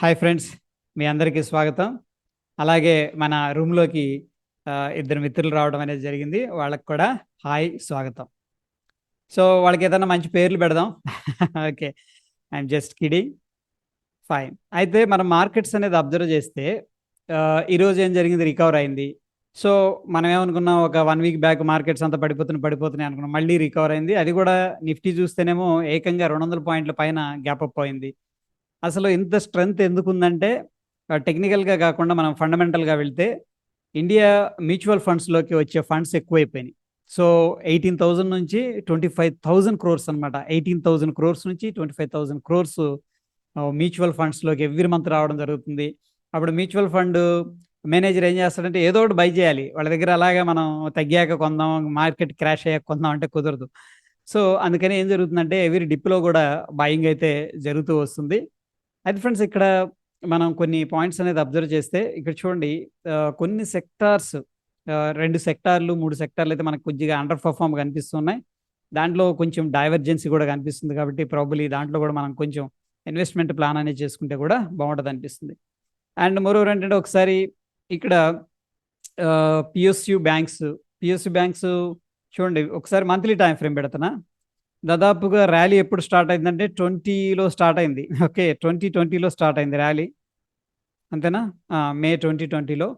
Hi friends మీ అందరికీ స్వాగతం. అలాగే మన రూమ్లోకి ఇద్దరు మిత్రులు రావడం అనేది జరిగింది. వాళ్ళకి కూడా హాయ్ స్వాగతం. సో వాళ్ళకి ఏదైనా మంచి పేర్లు పెడదాం. Okay. I'm just kidding fine అయితే మనం మార్కెట్స్ అనేది అబ్జర్వ్ చేస్తే ఈరోజు ఏం జరిగింది? రికవర్ అయింది. సో మనం ఏమనుకున్నాం? ఒక వన్ వీక్ బ్యాక్ మార్కెట్స్ అంతా పడిపోతున్నాయి పడిపోతున్నాయి అనుకున్నాం. మళ్ళీ రికవర్ అయింది. అది కూడా నిఫ్టీ చూస్తేనేమో ఏకంగా రెండు వందల పాయింట్ల పైన గ్యాప్ అప్ అయింది. అసలు ఇంత స్ట్రెంగ్త్ ఎందుకు ఉందంటే టెక్నికల్గా కాకుండా మనం ఫండమెంటల్గా వెళ్తే ఇండియా మ్యూచువల్ ఫండ్స్లోకి వచ్చే ఫండ్స్ ఎక్కువైపోయినాయి. సో ఎయిటీన్ థౌజండ్ నుంచి ట్వంటీ ఫైవ్ థౌజండ్ క్రోర్స్ అనమాట ఎయిటీన్ థౌజండ్ క్రోర్స్ నుంచి twenty five thousand crores mutual ఫండ్స్లోకి every month రావడం జరుగుతుంది. అప్పుడు మ్యూచువల్ ఫండ్ మేనేజర్ ఏం చేస్తాడంటే ఏదో ఒకటి బై చేయాలి. వాళ్ళ దగ్గర అలాగే మనం తగ్గాక కొందాం మార్కెట్ క్రాష్ అయ్యాక కొందాం అంటే కుదరదు. సో అందుకని ఏం జరుగుతుందంటే ఎవ్రీ డిప్లో కూడా బయింగ్ అయితే జరుగుతూ వస్తుంది. అయితే ఫ్రెండ్స్ ఇక్కడ మనం కొన్ని పాయింట్స్ అనేది అబ్జర్వ్ చేస్తే ఇక్కడ చూడండి కొన్ని సెక్టార్స్ రెండు సెక్టార్లు మూడు సెక్టార్లు అయితే మనకు కొద్దిగా అండర్ పర్ఫామ్ కనిపిస్తున్నాయి. దాంట్లో కొంచెం డైవర్జెన్సీ కూడా కనిపిస్తుంది కాబట్టి ప్రాబులీ దాంట్లో కూడా మనం కొంచెం ఇన్వెస్ట్మెంట్ ప్లాన్ అనేది చేసుకుంటే కూడా బాగుంటుంది అనిపిస్తుంది. అండ్ మరోవర్ ఏంటంటే ఒకసారి ఇక్కడ పిఎస్యు బ్యాంక్స్ పిఎస్యు బ్యాంక్స్ చూడండి ఒకసారి మంత్లీ టైం ఫ్రేమ్ పెడతానా? దాదాపుగా ర్యాలీ ఎప్పుడు స్టార్ట్ అయిందంటే ట్వంటీలో స్టార్ట్ అయింది. ఓకే ట్వంటీ ట్వంటీలో స్టార్ట్ అయింది ర్యాలీ. అంతేనా? మే ట్వంటీ ట్వంటీలో.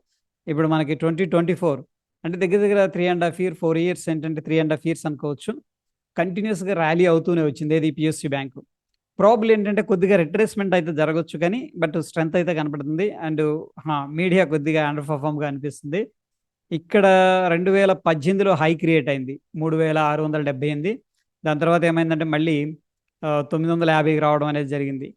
ఇప్పుడు మనకి ట్వంటీ ట్వంటీ ఫోర్. అంటే దగ్గర దగ్గర three and half year four years ఏంటంటే త్రీ అండ్ హాఫ్ ఇయర్స్ అనుకోవచ్చు. కంటిన్యూస్గా ర్యాలీ అవుతూనే వచ్చింది ఏది? పిఎస్సి బ్యాంకు ప్రాబ్లం ఏంటంటే కొద్దిగా రిట్రేస్మెంట్ అయితే జరగచ్చు కానీ బట్ స్ట్రెంత్ అయితే కనపడుతుంది. అండ్ మీడియా కొద్దిగా అండర్ పర్ఫామ్గా అనిపిస్తుంది. ఇక్కడ రెండు వేల పద్దెనిమిదిలో హై క్రియేట్ అయింది. మూడు వేల ఆరు వందల డెబ్బై ఎనిమిది. దాని తర్వాత ఏమైందంటే మళ్ళీ తొమ్మిది వందల యాభైకి రావడం అనేది జరిగింది.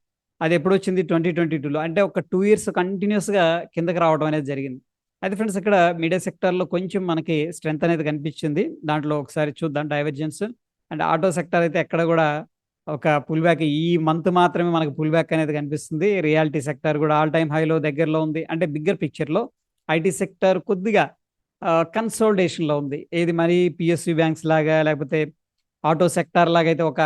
అది ఎప్పుడు వచ్చింది ట్వంటీ ట్వంటీ టూలో. అంటే ఒక టూ ఇయర్స్ కంటిన్యూస్గా కిందకి రావడం అనేది జరిగింది. అయితే ఫ్రెండ్స్ ఇక్కడ మీడియా సెక్టర్లో కొంచెం మనకి స్ట్రెంత్ అనేది కనిపించింది. దాంట్లో ఒకసారి చూద్దాం. డైవర్జెన్స్ అండ్ ఆటో సెక్టార్ అయితే ఎక్కడ కూడా ఒక పుల్ బ్యాక్ ఈ మంత్ మాత్రమే మనకు పుల్ బ్యాక్ అనేది కనిపిస్తుంది. రియాలిటీ సెక్టార్ కూడా ఆల్ టైమ్ హైలో దగ్గరలో ఉంది. అంటే బిగ్గర్ పిక్చర్లో ఐటీ సెక్టార్ కొద్దిగా కన్సోల్టేషన్లో ఉంది. ఏది మరి పిఎస్యు బ్యాంక్స్ లాగా లేకపోతే ఆటో సెక్టార్ లాగా అయితే ఒక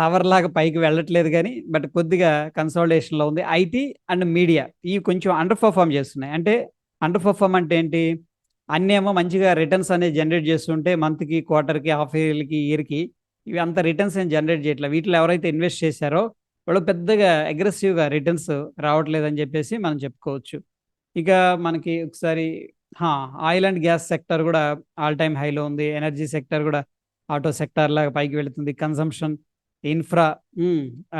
టవర్ లాగా పైకి వెళ్ళట్లేదు కానీ బట్ కొద్దిగా కన్సోల్టేషన్లో ఉంది. ఐటీ అండ్ మీడియా ఇవి కొంచెం అండర్ పర్ఫామ్ చేస్తున్నాయి. అంటే అండర్ పర్ఫామ్ అంటే ఏంటి? అన్నీ ఏమో మంచిగా రిటర్న్స్ అనేది జనరేట్ చేస్తుంటే మంత్కి క్వార్టర్కి హాఫ్ ఇయర్కి ఇయర్కి ఇవి అంత రిటర్న్స్ ఏం జనరేట్ చేయట్లేదు. వీటిలో ఎవరైతే ఇన్వెస్ట్ చేశారో వాళ్ళు పెద్దగా అగ్రెసివ్గా రిటర్న్స్ రావట్లేదని చెప్పేసి మనం చెప్పుకోవచ్చు. ఇక మనకి ఒకసారి ఆయిల్ అండ్ గ్యాస్ సెక్టర్ కూడా ఆల్ టైమ్ హైలో ఉంది. ఎనర్జీ సెక్టర్ కూడా ఆటో సెక్టార్ లాగా పైకి వెళుతుంది. Consumption infra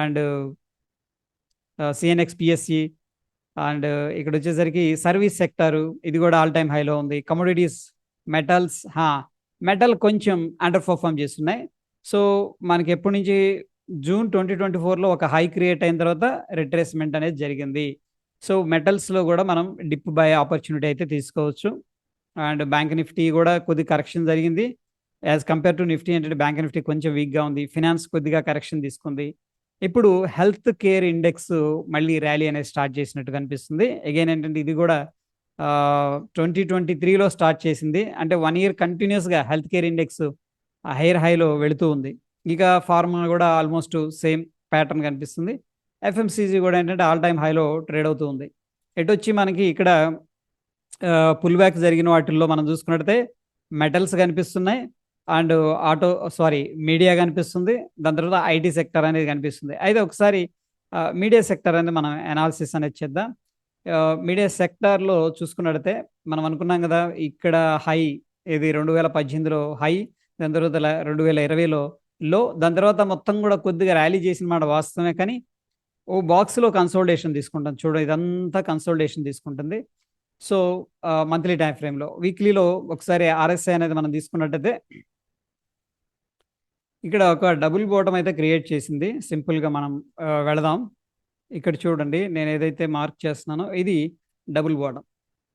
and CNX PSE and ఇక్కడ వచ్చేసరికి సర్వీస్ సెక్టారు ఇది కూడా ఆల్ టైమ్ హైలో ఉంది. కమోడిటీస్ మెటల్స్ మెటల్ కొంచెం అండర్ పర్ఫామ్ చేస్తున్నాయి. సో మనకి ఎప్పటి నుంచి జూన్ ట్వంటీ ట్వంటీ ఫోర్లో ఒక హై క్రియేట్ అయిన తర్వాత రిట్రేస్మెంట్ అనేది జరిగింది. సో మెటల్స్లో కూడా మనం డిప్ బై ఆపర్చునిటీ అయితే తీసుకోవచ్చు. అండ్ బ్యాంక్ నిఫ్టీ కూడా కొద్ది కరెక్షన్ జరిగింది. యాజ్ కంపేర్ టు నిఫ్టీ ఏంటంటే బ్యాంక్ నిఫ్టీ కొంచెం వీక్గా ఉంది. ఫినాన్స్ కొద్దిగా కరెక్షన్ తీసుకుంది. ఇప్పుడు హెల్త్ కేర్ ఇండెక్స్ మళ్ళీ ర్యాలీ అనేది స్టార్ట్ చేసినట్టు కనిపిస్తుంది. అగైన్ ఏంటంటే ఇది కూడా ట్వంటీ ట్వంటీ త్రీలో స్టార్ట్ చేసింది. అంటే వన్ ఇయర్ కంటిన్యూస్గా హెల్త్ కేర్ ఇండెక్స్ హైర్ హైలో వెళుతూ ఉంది. ఇక ఫార్మా కూడా ఆల్మోస్ట్ సేమ్ ప్యాటర్న్ కనిపిస్తుంది. ఎఫ్ఎంసీజీ కూడా ఏంటంటే ఆల్ టైమ్ హైలో ట్రేడ్ అవుతూ ఉంది. ఎటు వచ్చి మనకి ఇక్కడ పుల్ బ్యాక్ జరిగిన వాటిల్లో మనం చూసుకున్నట్టయితే మెటల్స్ కనిపిస్తున్నాయి. అండ్ ఆటో సారీ మీడియా కనిపిస్తుంది. దాని తర్వాత ఐటీ సెక్టర్ అనేది కనిపిస్తుంది. అయితే ఒకసారి మీడియా సెక్టర్ అనేది మనం అనాలిసిస్ అనేది చేద్దాం. మీడియా సెక్టార్లో చూసుకున్నట్టయితే మనం అనుకున్నాం కదా ఇక్కడ హై ఇది రెండు వేల పద్దెనిమిదిలో హై దాని తర్వాత రెండు వేల ఇరవైలో లో దాని తర్వాత మొత్తం కూడా కొద్దిగా ర్యాలీ చేసిన మాట వాస్తవమే కానీ ఓ బాక్స్లో కన్సోల్టేషన్ తీసుకుంటాం. చూడ ఇదంతా కన్సోల్టేషన్ తీసుకుంటుంది. సో మంత్లీ టైం ఫ్రేమ్లో వీక్లీలో ఒకసారి ఆర్ఎస్ఐ అనేది మనం తీసుకున్నట్టయితే ఇక్కడ ఒక డబుల్ బోటం అయితే క్రియేట్ చేసింది. సింపుల్గా మనం వెళదాం. ఇక్కడ చూడండి నేను ఏదైతే మార్క్ చేస్తున్నానో ఇది డబుల్ బాటం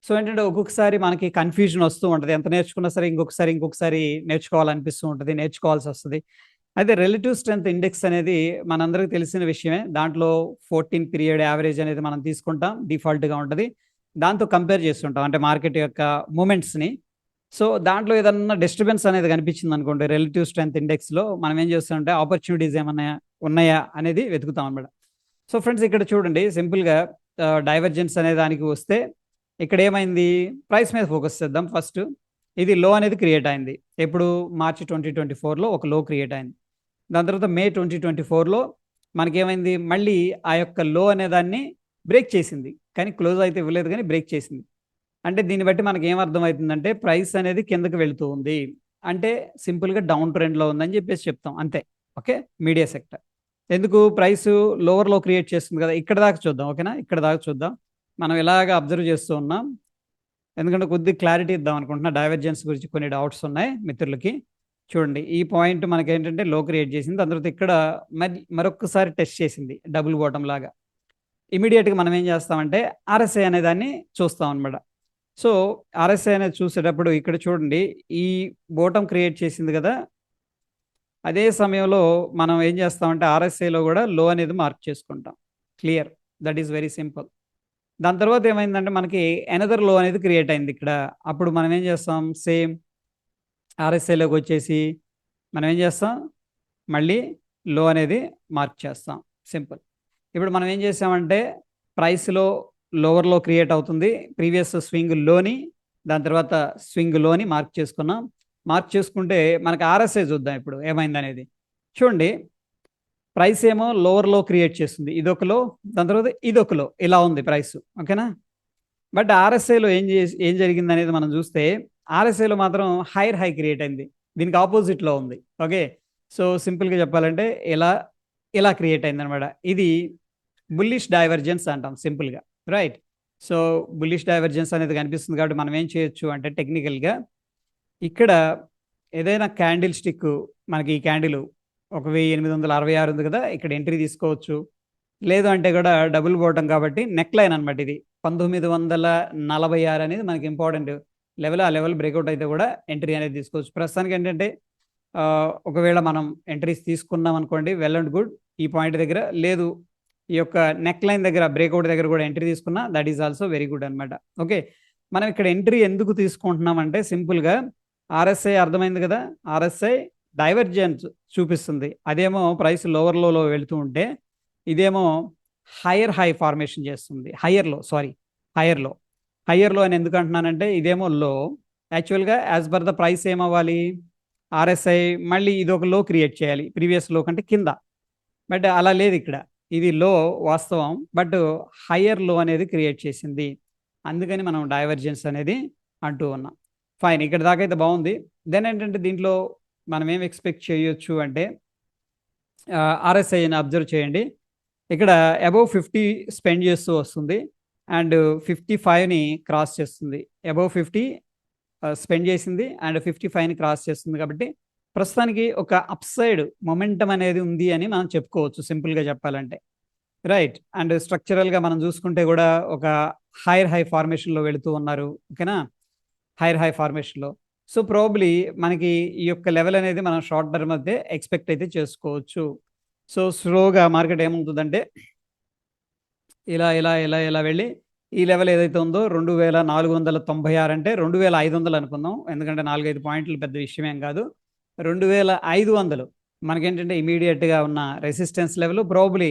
సో ఏంటంటే ఒక్కొక్కసారి మనకి కన్ఫ్యూజన్ వస్తూ ఉంటుంది. ఎంత నేర్చుకున్నా సరే ఇంకొకసారి ఇంకొకసారి నేర్చుకోవాలనిపిస్తూ ఉంటుంది నేర్చుకోవాల్సి వస్తుంది. అయితే రిలేటివ్ స్ట్రెంత్ ఇండెక్స్ అనేది మనందరికీ తెలిసిన విషయమే. దాంట్లో ఫోర్టీన్ పీరియడ్ యావరేజ్ అనేది మనం తీసుకుంటాం. డిఫాల్ట్గా ఉంటుంది. దాంతో కంపేర్ చేస్తుంటాం. అంటే మార్కెట్ యొక్క మూమెంట్స్ని సో దాంట్లో ఏదన్నా డిస్టర్బెన్స్ అనేది కనిపించింది అనుకోండి రిలేటివ్ స్ట్రెంత్ ఇండెక్స్లో మనం ఏం చేస్తామంటే ఆపర్చునిటీస్ ఏమన్నా ఉన్నాయా అనేది వెతుకుతాం అనమాట సో ఫ్రెండ్స్ ఇక్కడ చూడండి సింపుల్గా డైవర్జెన్స్ అనే దానికి వస్తే ఇక్కడ ఏమైంది? ప్రైస్ మీద ఫోకస్ చేద్దాం. ఫస్ట్ ఇది లో అనేది క్రియేట్ అయింది. ఎప్పుడు? మార్చి ట్వంటీ ట్వంటీ ఫోర్లో ఒక లో క్రియేట్ అయింది. దాని తర్వాత మే ట్వంటీ ట్వంటీ ఫోర్లో మనకేమైంది? మళ్ళీ ఆ యొక్క లో అనే దాన్ని బ్రేక్ చేసింది. కానీ క్లోజ్ అయితే ఇవ్వలేదు కానీ బ్రేక్ చేసింది. అంటే దీన్ని బట్టి మనకి ఏం అర్థమవుతుందంటే ప్రైస్ అనేది కిందకి వెళుతూ ఉంది. అంటే సింపుల్గా డౌన్ ట్రెండ్లో ఉందని చెప్పేసి చెప్తాం. అంతే. ఓకే? Media sector. ఎందుకు? ప్రైస్ లోవర్లో క్రియేట్ చేస్తుంది కదా. ఇక్కడ దాకా చూద్దాం. ఓకేనా? ఇక్కడ దాకా చూద్దాం. మనం ఇలాగ అబ్జర్వ్ చేస్తూ ఉన్నాం. ఎందుకంటే కొద్ది క్లారిటీ ఇద్దాం అనుకుంటున్నా. డైవర్జెన్స్ గురించి కొన్ని డౌట్స్ ఉన్నాయి మిత్రులకి. చూడండి. ఈ పాయింట్ మనకి ఏంటంటే లో క్రియేట్ చేసింది. దాని తర్వాత ఇక్కడ మరి మరొకసారి టెస్ట్ చేసింది. డబుల్ బాటమ్ లాగా. ఇమీడియట్గా మనం ఏం చేస్తామంటే ఆర్ఎస్ఐ అనే దాన్ని చూస్తాం అనమాట సో ఆర్ఎస్ఐ అనేది చూసేటప్పుడు ఇక్కడ చూడండి ఈ బోటం క్రియేట్ చేసింది కదా? అదే సమయంలో మనం ఏం చేస్తామంటే ఆర్ఎస్ఐలో కూడా లో అనేది మార్క్ చేసుకుంటాం. Clear. That is very simple. దాని తర్వాత ఏమైందంటే మనకి ఎనదర్లో అనేది క్రియేట్ అయింది ఇక్కడ. అప్పుడు మనం ఏం చేస్తాం? సేమ్ ఆర్ఎస్ఐలోకి వచ్చేసి మనం ఏం చేస్తాం? మళ్ళీ లో అనేది మార్క్ చేస్తాం. సింపుల్. ఇప్పుడు మనం ఏం చేసామంటే ప్రైస్లో లోవర్లో క్రియేట్ అవుతుంది. ప్రీవియస్ స్వింగ్లోని దాని తర్వాత స్వింగ్లోని మార్క్ చేసుకున్నాం. మార్క్ చేసుకుంటే మనకి ఆర్ఎస్ఐ చూద్దాం ఇప్పుడు ఏమైంది అనేది చూడండి ప్రైస్ ఏమో లోవర్లో క్రియేట్ చేస్తుంది. ఇదొకలో దాని తర్వాత ఇదొకలో ఇలా ఉంది ప్రైస్ ఓకేనా బట్ ఆర్ఎస్ఐలో ఏం చేసి ఏం జరిగింది అనేది మనం చూస్తే ఆర్ఎస్ఐలో మాత్రం హైర్ హై క్రియేట్ అయింది. దీనికి ఆపోజిట్లో ఉంది ఓకే సో సింపుల్గా చెప్పాలంటే ఇలా ఇలా క్రియేట్ అయింది అనమాట ఇది బుల్లిష్ డైవర్జెన్స్ అంటాం సింపుల్గా రైట్ సో బుల్లిష్ డైవర్జెన్స్ అనేది కనిపిస్తుంది కాబట్టి మనం ఏం చేయొచ్చు అంటే టెక్నికల్గా ఇక్కడ ఏదైనా క్యాండిల్ స్టిక్ మనకి ఈ క్యాండిల్ ఒక వెయ్యి ఎనిమిది వందల అరవై ఆరు ఉంది కదా ఇక్కడ ఎంట్రీ తీసుకోవచ్చు. లేదు అంటే కూడా డబుల్ బోటం కాబట్టి నెక్ లైన్ అనమాట ఇది. పంతొమ్మిది వందల నలభై ఆరు అనేది మనకి ఇంపార్టెంట్ లెవెల్ ఆ లెవెల్ బ్రేక్అవుట్ అయితే కూడా ఎంట్రీ అనేది తీసుకోవచ్చు. ప్రస్తుతానికి ఏంటంటే ఒకవేళ మనం ఎంట్రీస్ తీసుకున్నాం అనుకోండి వెల్ అండ్ గుడ్ ఈ పాయింట్ దగ్గర లేదు ఈ యొక్క నెక్ లైన్ దగ్గర బ్రేక్అవుట్ దగ్గర కూడా ఎంట్రీ తీసుకున్న that is also very good అనమాట ఓకే మనం ఇక్కడ ఎంట్రీ ఎందుకు తీసుకుంటున్నాం అంటే సింపుల్గా ఆర్ఎస్ఐ అర్థమైంది కదా. ఆర్ఎస్ఐ డైవర్జెన్స్ చూపిస్తుంది. అదేమో ప్రైస్ లోవర్ లోలో వెళుతూ ఉంటే ఇదేమో హయ్యర్ హై ఫార్మేషన్ చేస్తుంది. హయ్యర్లో సారీ హయ్యర్లో హయ్యర్లో అని ఎందుకు అంటున్నానంటే ఇదేమో లో యాక్చువల్గా యాజ్ పర్ ద ప్రైస్ ఏమవ్వాలి? ఆర్ఎస్ఐ మళ్ళీ ఇది ఒక లో క్రియేట్ చేయాలి. ప్రీవియస్లో కంటే కింద. బట్ అలా లేదు ఇక్కడ. ఇది లో వాస్తవం బట్ హయ్యర్లో అనేది క్రియేట్ చేసింది. అందుకని మనం డైవర్జెన్స్ అనేది అంటూ ఉన్నాం. ఫైన్ ఇక్కడ దాకా అయితే బాగుంది. దెన్ ఏంటంటే దీంట్లో మనం ఏం ఎక్స్పెక్ట్ చేయొచ్చు అంటే ఆర్ఎస్ఐని అబ్జర్వ్ చేయండి. ఇక్కడ అబౌవ్ ఫిఫ్టీ స్పెండ్ చేస్తూ వస్తుంది అండ్ ఫిఫ్టీ ఫైవ్ని క్రాస్ చేస్తుంది. అబౌవ్ ఫిఫ్టీ స్పెండ్ చేసింది అండ్ ఫిఫ్టీ ఫైవ్ని క్రాస్ చేస్తుంది కాబట్టి ప్రస్తుతానికి ఒక అప్సైడ్ మొమెంటం అనేది ఉంది అని మనం చెప్పుకోవచ్చు సింపుల్గా చెప్పాలంటే. రైట్. అండ్ స్ట్రక్చరల్గా మనం చూసుకుంటే కూడా ఒక హైర్ హై ఫార్మేషన్లో వెళుతూ ఉన్నారు ఓకేనా? హైర్ హై ఫార్మేషన్లో సో ప్రాబ్లీ మనకి ఈ యొక్క లెవెల్ అనేది మనం షార్ట్ టర్మ్ మధ్య ఎక్స్పెక్ట్ అయితే చేసుకోవచ్చు. సో స్లోగా మార్కెట్ ఏమవుతుందంటే ఇలా ఇలా ఇలా ఇలా వెళ్ళి ఈ లెవెల్ ఏదైతే ఉందో రెండు వేల నాలుగు వందల తొంభై ఆరు అంటే రెండు వేల ఐదు వందలు అనుకుందాం. ఎందుకంటే నాలుగైదు పాయింట్లు పెద్ద విషయమేం కాదు. రెండు వేల ఐదు వందలు. మనకేంటంటే ఇమీడియట్గా ఉన్న రెసిస్టెన్స్ లెవెల్ ప్రాబ్లీ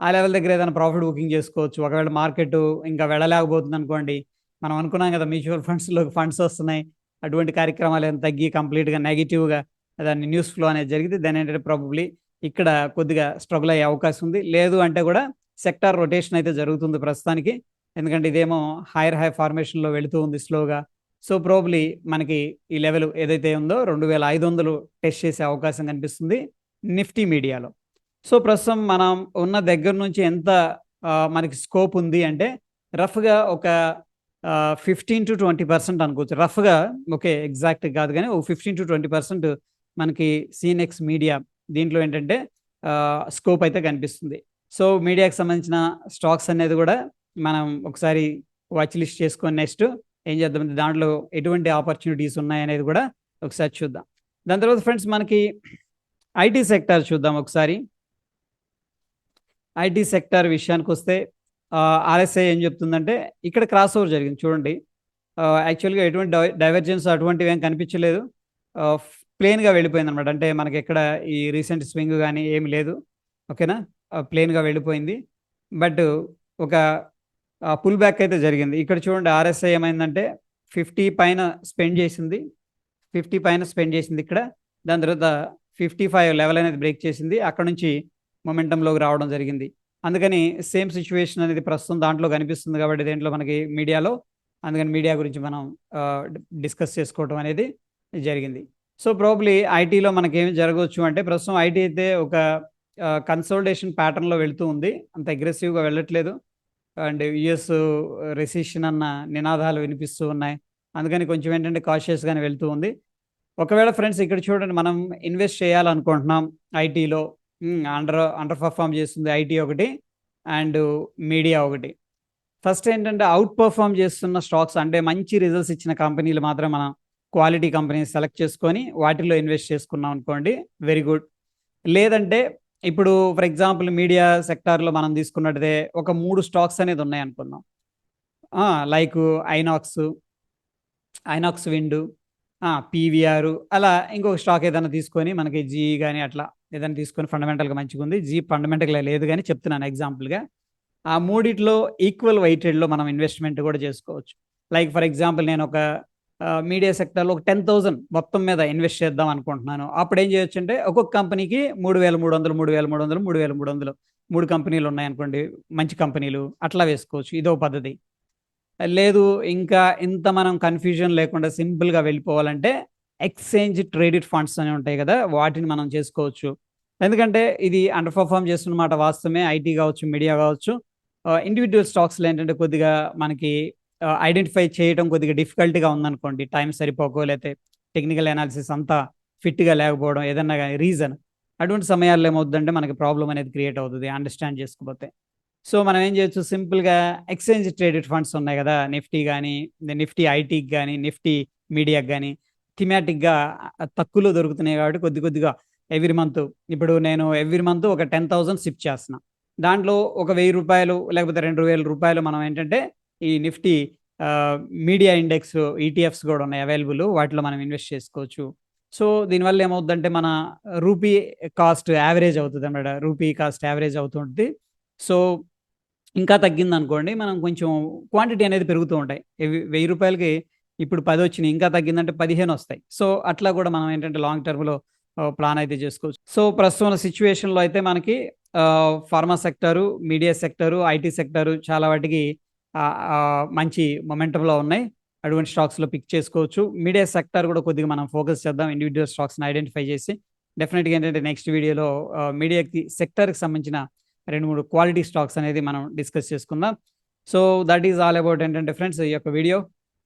ఆ లెవెల్ దగ్గర ఏదైనా ప్రాఫిట్ బుకింగ్ చేసుకోవచ్చు. ఒకవేళ మార్కెట్ ఇంకా వెళ్ళలేకపోతుంది అనుకోండి మనం అనుకున్నాం కదా మ్యూచువల్ ఫండ్స్లో ఫండ్స్ వస్తున్నాయి అటువంటి కార్యక్రమాలు ఏమైనా తగ్గి కంప్లీట్గా నెగిటివ్గా దాన్ని న్యూస్ ఫ్లో అనేది జరిగితే దాని ఏంటంటే ప్రాబబ్లీ ఇక్కడ కొద్దిగా స్ట్రగుల్ అయ్యే అవకాశం ఉంది. లేదు అంటే కూడా సెక్టార్ రొటేషన్ అయితే జరుగుతుంది ప్రస్తుతానికి. ఎందుకంటే ఇదేమో హైర్ హై ఫార్మేషన్లో వెళుతూ ఉంది స్లోగా సో ప్రోబ్లీ మనకి ఈ లెవెల్ ఏదైతే ఉందో రెండు వేల ఐదు వందలు టెస్ట్ చేసే అవకాశం కనిపిస్తుంది నిఫ్టీ మీడియాలో. సో ప్రస్తుతం మనం ఉన్న దగ్గర నుంచి ఎంత మనకి స్కోప్ ఉంది అంటే రఫ్గా ఒక ఫిఫ్టీన్ టు ట్వంటీ పర్సెంట్ అనుకోవచ్చు. రఫ్గా ఓకే ఎగ్జాక్ట్ కాదు కానీ ఓ ఫిఫ్టీన్ టు ట్వంటీ పర్సెంట్ మనకి సీనెక్స్ మీడియా దీంట్లో ఏంటంటే స్కోప్ అయితే కనిపిస్తుంది. సో మీడియాకి సంబంధించిన స్టాక్స్ అనేది కూడా మనం ఒకసారి వాచ్ లిస్ట్ చేసుకొని నెక్స్ట్ ఏం చేద్దాం? దాంట్లో ఎటువంటి ఆపర్చునిటీస్ ఉన్నాయనేది కూడా ఒకసారి చూద్దాం. దాని తర్వాత ఫ్రెండ్స్ మనకి ఐటీ సెక్టార్ చూద్దాం ఒకసారి. ఐటీ సెక్టార్ విషయానికి వస్తే ఆర్ఎస్ఐ ఏం చెప్తుందంటే ఇక్కడ క్రాస్ ఓవర్ జరిగింది. చూడండి. యాక్చువల్గా ఎటువంటి డైవర్జెన్స్ అటువంటివి ఏం కనిపించలేదు. ప్లెయిన్గా వెళ్ళిపోయింది అనమాట అంటే మనకి ఎక్కడ ఈ రీసెంట్ స్వింగ్ కానీ ఏమి లేదు. ఓకేనా? ప్లెయిన్గా వెళ్ళిపోయింది. బట్ ఒక పుల్ బ్యాక్ అయితే జరిగింది. ఇక్కడ చూడండి ఆర్ఎస్ఐ ఏమైందంటే ఫిఫ్టీ పైన స్పెండ్ చేసింది. ఫిఫ్టీ పైన స్పెండ్ చేసింది ఇక్కడ. దాని తర్వాత ఫిఫ్టీ ఫైవ్ లెవెల్ అనేది బ్రేక్ చేసింది. అక్కడ నుంచి మొమెంటంలోకి రావడం జరిగింది. అందుకని సేమ్ సిచ్యువేషన్ అనేది ప్రస్తుతం దాంట్లో కనిపిస్తుంది కాబట్టి దేంట్లో మనకి మీడియాలో అందుకని మీడియా గురించి మనం డిస్కస్ చేసుకోవడం అనేది జరిగింది. సో ప్రాబ్లీ ఐటీలో మనకేమి జరగవచ్చు అంటే ప్రస్తుతం ఐటీ అయితే ఒక కన్సల్టేషన్ ప్యాటర్న్లో వెళుతూ ఉంది. అంత అగ్రెసివ్గా వెళ్ళట్లేదు. అండ్ యుఎస్ uh, రెసిషన్ అన్న నినాదాలు వినిపిస్తూ ఉన్నాయి. అందుకని కొంచెం ఏంటంటే కాషియస్గానే వెళ్తూ ఉంది. ఒకవేళ ఫ్రెండ్స్ ఇక్కడ చూడండి మనం ఇన్వెస్ట్ చేయాలనుకుంటున్నాం ఐటీలో అండర్ అండర్ పర్ఫామ్ చేస్తుంది ఐటీ ఒకటి అండ్ మీడియా ఒకటి. ఫస్ట్ ఏంటంటే అవుట్ పర్ఫామ్ చేస్తున్న స్టాక్స్ అంటే మంచి రిజల్ట్స్ ఇచ్చిన కంపెనీలు మాత్రం మనం క్వాలిటీ కంపెనీస్ సెలెక్ట్ చేసుకొని వాటిలో ఇన్వెస్ట్ చేసుకున్నాం అనుకోండి వెరీ గుడ్ లేదంటే ఇప్పుడు ఫర్ ఎగ్జాంపుల్ మీడియా సెక్టార్లో మనం తీసుకున్నట్టే ఒక మూడు స్టాక్స్ అనేది ఉన్నాయి like Inox Inox wind PVR అలా ఇంకొక స్టాక్ ఏదైనా తీసుకొని మనకి జీ కానీ అట్లా ఏదైనా తీసుకొని ఫండమెంటల్గా మంచిగా ఉంది. జీ ఫండమెంటల్గా లేదు కానీ చెప్తున్నాను ఎగ్జాంపుల్గా ఆ మూడిట్లో ఈక్వల్ వెయిటెడ్లో మనం ఇన్వెస్ట్మెంట్ కూడా చేసుకోవచ్చు. లైక్ ఫర్ ఎగ్జాంపుల్ నేను ఒక మీడియా సెక్టర్లో ఒక టెన్ థౌసండ్ మొత్తం మీద ఇన్వెస్ట్ చేద్దాం అనుకుంటున్నాను. అప్పుడు ఏం చేయొచ్చు అంటే ఒక్కొక్క కంపెనీకి మూడు వేల మూడు వందలు మూడు వేల మూడు వందలు మూడు వేల మూడు వందలు. మూడు కంపెనీలు ఉన్నాయనుకోండి మంచి కంపెనీలు అట్లా వేసుకోవచ్చు. ఇదో పద్ధతి. లేదు ఇంకా ఇంత మనం కన్ఫ్యూజన్ లేకుండా సింపుల్గా వెళ్ళిపోవాలంటే ఎక్స్చేంజ్ ట్రేడెడ్ ఫండ్స్ అని ఉంటాయి కదా వాటిని మనం చేసుకోవచ్చు. ఎందుకంటే ఇది అండర్ పర్ఫామ్ చేస్తున్నమాట వాస్తవమే. ఐటీ కావచ్చు మీడియా కావచ్చు. ఇండివిజువల్ స్టాక్స్లో ఏంటంటే కొద్దిగా మనకి ఐడెంటిఫై చేయడం కొద్దిగా డిఫికల్ట్గా ఉందనుకోండి టైం సరిపోకో లేకపోతే టెక్నికల్ అనాలిసిస్ అంతా ఫిట్గా లేకపోవడం ఏదన్నా కానీ రీజన్ అటువంటి సమయాల్లో ఏమవుతుందంటే మనకి ప్రాబ్లం అనేది క్రియేట్ అవుతుంది అండర్స్టాండ్ చేసుకోకపోతే. సో మనం ఏం చేయొచ్చు? సింపుల్గా ఎక్స్చేంజ్ ట్రేడెడ్ ఫండ్స్ ఉన్నాయి కదా నిఫ్టీ కానీ నిఫ్టీ ఐటీకి కానీ నిఫ్టీ మీడియాకి కానీ థిమాటిక్గా తక్కువలో దొరుకుతున్నాయి కాబట్టి కొద్ది కొద్దిగా ఎవ్రీ మంత్ ఇప్పుడు నేను ఎవ్రీ మంత్ ఒక టెన్ థౌసండ్ షిఫ్ట్ చేస్తున్నా. దాంట్లో ఒక వెయ్యి రూపాయలు లేకపోతే రెండు వేల రూపాయలు మనం ఏంటంటే ఈ నిఫ్టీ మీడియా ఇండెక్స్ ఈటీఎఫ్స్ కూడా ఉన్నాయి అవైలబుల్. వాటిలో మనం ఇన్వెస్ట్ చేసుకోవచ్చు. సో దీనివల్ల ఏమవుతుందంటే మన రూపీ కాస్ట్ యావరేజ్ అవుతుంది అన్నమాట. రూపీ కాస్ట్ యావరేజ్ అవుతుంది సో ఇంకా తగ్గింది అనుకోండి మనం కొంచెం క్వాంటిటీ అనేది పెరుగుతూ ఉంటాయి. వెయ్యి రూపాయలకి ఇప్పుడు పది వచ్చినాయి ఇంకా తగ్గిందంటే పదిహేను వస్తాయి. సో అట్లా కూడా మనం ఏంటంటే లాంగ్ టర్మ్లో ప్లాన్ అయితే చేసుకోవచ్చు. సో ప్రస్తుతం సిచ్యువేషన్లో అయితే మనకి pharma sector media sector IT sector చాలా వాటికి మంచి మొమెంటంలో ఉన్నాయి. అటువంటి స్టాక్స్లో పిక్ చేసుకోవచ్చు. మీడియా సెక్టర్ కూడా కొద్దిగా మనం ఫోకస్ చేద్దాం ఇండివిజువల్ స్టాక్స్ని ఐడెంటిఫై చేసి. డెఫినెట్గా ఏంటంటే నెక్స్ట్ వీడియోలో మీడియాకి సెక్టర్కి సంబంధించిన రెండు మూడు క్వాలిటీ స్టాక్స్ అనేది మనం డిస్కస్ చేసుకుందాం. So that is all about ఏంటంటే ఫ్రెండ్స్ ఈ యొక్క వీడియో.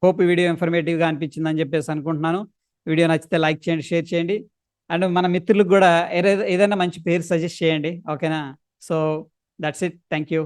హోప్ ఈ వీడియో ఇన్ఫర్మేటివ్గా అనిపించిందని చెప్పేసి అనుకుంటున్నాను. వీడియో నచ్చితే లైక్ చేయండి షేర్ చేయండి. అండ్ మన మిత్రులకు కూడా ఏదైనా మంచి పేరు సజెస్ట్ చేయండి. ఓకేనా so that's it thank you